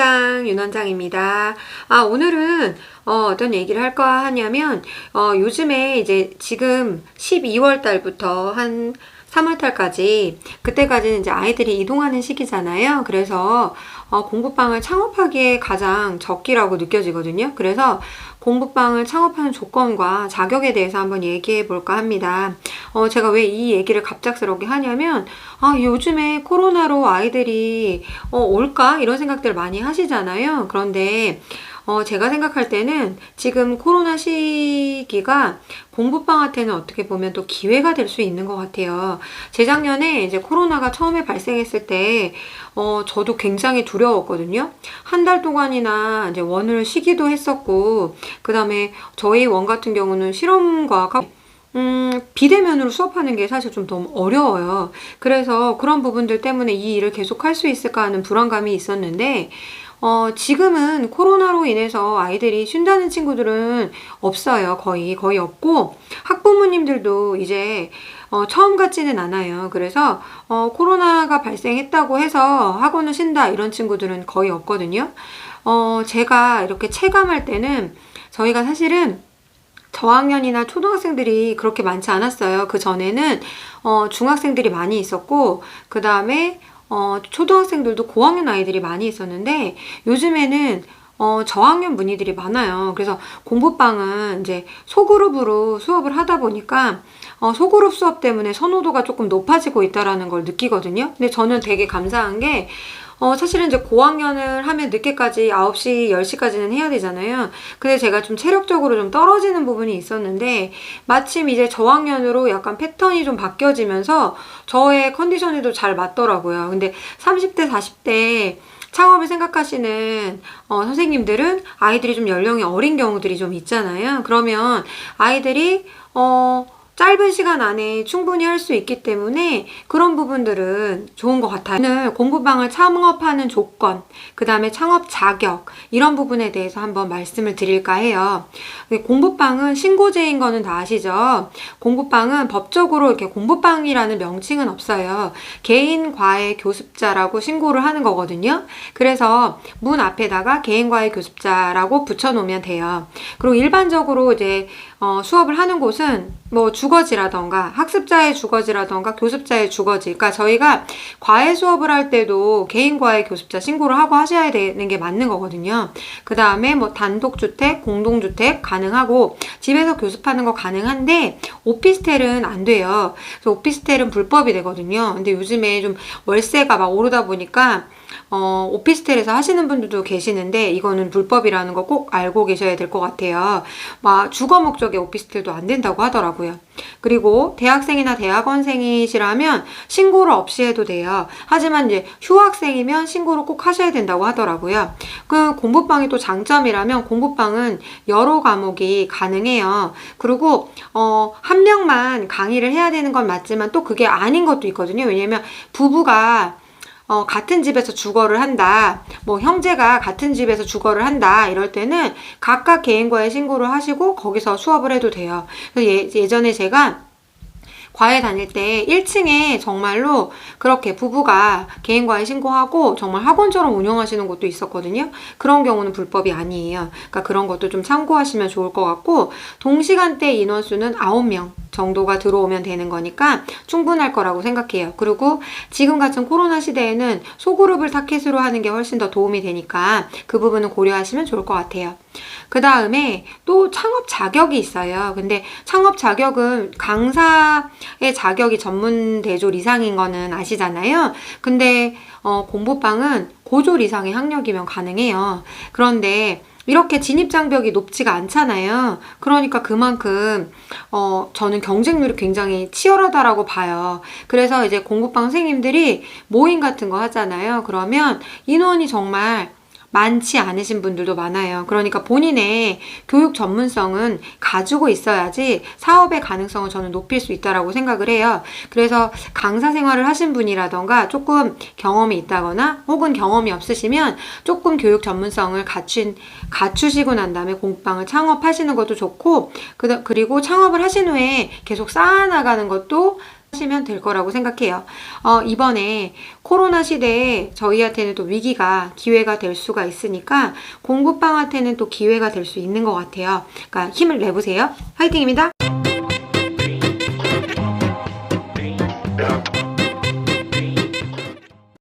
원장 윤원장입니다. 아 오늘은 어, 어떤 얘기를 할까 하냐면 어, 요즘에 이제 지금 12월 달부터 한 3월 달까지 그때까지는 이제 아이들이 이동하는 시기잖아요. 그래서 어, 공부방을 창업하기에 가장 적기라고 느껴지거든요. 그래서 공부방을 창업하는 조건과 자격에 대해서 한번 얘기해 볼까 합니다. 어, 제가 왜 이 얘기를 갑작스럽게 하냐면, 아, 요즘에 코로나로 아이들이, 어, 올까? 이런 생각들 많이 하시잖아요. 그런데, 어, 제가 생각할 때는 지금 코로나 시기가 공부방한테는 어떻게 보면 또 기회가 될 수 있는 것 같아요. 재작년에 이제 코로나가 처음에 발생했을 때, 어, 저도 굉장히 두려웠거든요. 한 달 동안이나 이제 원을 쉬기도 했었고, 그 다음에 저희 원 같은 경우는 실험과가 음, 비대면으로 수업하는 게 사실 좀 너무 어려워요. 그래서 그런 부분들 때문에 이 일을 계속 할 수 있을까 하는 불안감이 있었는데, 어, 지금은 코로나로 인해서 아이들이 쉰다는 친구들은 없어요. 거의, 거의 없고, 학부모님들도 이제, 어, 처음 같지는 않아요. 그래서, 어, 코로나가 발생했다고 해서 학원을 쉰다, 이런 친구들은 거의 없거든요. 어, 제가 이렇게 체감할 때는 저희가 사실은 저학년이나 초등학생들이 그렇게 많지 않았어요. 그 전에는 어, 중학생들이 많이 있었고, 그 다음에 어, 초등학생들도 고학년 아이들이 많이 있었는데, 요즘에는 어, 저학년 문의들이 많아요. 그래서 공부방은 이제 소그룹으로 수업을 하다 보니까 어, 소그룹 수업 때문에 선호도가 조금 높아지고 있다라는 걸 느끼거든요. 근데 저는 되게 감사한 게 어, 사실은 이제 고학년을 하면 늦게까지 9시, 10시까지는 해야 되잖아요. 근데 제가 좀 체력적으로 좀 떨어지는 부분이 있었는데, 마침 이제 저학년으로 약간 패턴이 좀 바뀌어지면서 저의 컨디션에도 잘 맞더라고요. 근데 30대, 40대 창업을 생각하시는 어, 선생님들은 아이들이 좀 연령이 어린 경우들이 좀 있잖아요. 그러면 아이들이 어, 짧은 시간 안에 충분히 할 수 있기 때문에 그런 부분들은 좋은 것 같아요. 오늘 공부방을 창업하는 조건, 그 다음에 창업 자격, 이런 부분에 대해서 한번 말씀을 드릴까 해요. 공부방은 신고제인 거는 다 아시죠? 공부방은 법적으로 이렇게 공부방이라는 명칭은 없어요. 개인 과외 교습자라고 신고를 하는 거거든요. 그래서 문 앞에다가 개인 과외 교습자라고 붙여놓으면 돼요. 그리고 일반적으로 이제 어, 수업을 하는 곳은 뭐 주거지라던가 학습자의 주거지라던가 교습자의 주거지. 그러니까 저희가 과외 수업을 할 때도 개인 과외 교습자 신고를 하고 하셔야 되는 게 맞는 거거든요. 그 다음에 뭐 단독주택, 공동주택 가능하고 집에서 교습하는 거 가능한데 오피스텔은 안 돼요. 그래서 오피스텔은 불법이 되거든요. 근데 요즘에 좀 월세가 막 오르다 보니까 어, 오피스텔에서 하시는 분들도 계시는데 이거는 불법이라는 거 꼭 알고 계셔야 될 것 같아요. 막 주거 목적 의 오피스텔도 안 된다고 하더라고요. 그리고 대학생이나 대학원생이시라면 신고를 없이 해도 돼요. 하지만 이제 휴학생이면 신고를 꼭 하셔야 된다고 하더라고요. 그 공부방이 또 장점이라면 공부방은 여러 과목이 가능해요. 그리고 어, 한 명만 강의를 해야 되는 건 맞지만 또 그게 아닌 것도 있거든요. 왜냐면 부부가 어, 같은 집에서 주거를 한다. 뭐 형제가 같은 집에서 주거를 한다. 이럴 때는 각각 개인과의 신고를 하시고 거기서 수업을 해도 돼요. 예, 예전에 제가 과외 다닐 때 1층에 정말로 그렇게 부부가 개인 과외 신고하고 정말 학원처럼 운영하시는 곳도 있었거든요. 그런 경우는 불법이 아니에요. 그러니까 그런 것도 좀 참고하시면 좋을 것 같고 동시간대 인원수는 9명 정도가 들어오면 되는 거니까 충분할 거라고 생각해요. 그리고 지금 같은 코로나 시대에는 소그룹을 타켓으로 하는 게 훨씬 더 도움이 되니까 그 부분은 고려하시면 좋을 것 같아요. 그 다음에 또 창업 자격이 있어요. 근데 창업 자격은 강사의 자격이 전문 대졸 이상인 거는 아시잖아요. 근데 어, 공부방은 고졸 이상의 학력이면 가능해요. 그런데 이렇게 진입 장벽이 높지가 않잖아요. 그러니까 그만큼 어 저는 경쟁률이 굉장히 치열하다라고 봐요. 그래서 이제 공부방 선생님들이 모임 같은 거 하잖아요. 그러면 인원이 정말 많지 않으신 분들도 많아요. 그러니까 본인의 교육 전문성은 가지고 있어야지 사업의 가능성을 저는 높일 수 있다라고 생각을 해요. 그래서 강사 생활을 하신 분이라던가 조금 경험이 있다거나 혹은 경험이 없으시면 조금 교육 전문성을 갖춘, 갖추시고 난 다음에 공방을 창업하시는 것도 좋고, 그, 그리고 창업을 하신 후에 계속 쌓아나가는 것도 하시면 될 거라고 생각해요. 어, 이번에 코로나 시대에 저희한테는 또 위기가 기회가 될 수가 있으니까 공부방한테는 또 기회가 될 수 있는 것 같아요. 그러니까 힘을 내보세요. 화이팅입니다.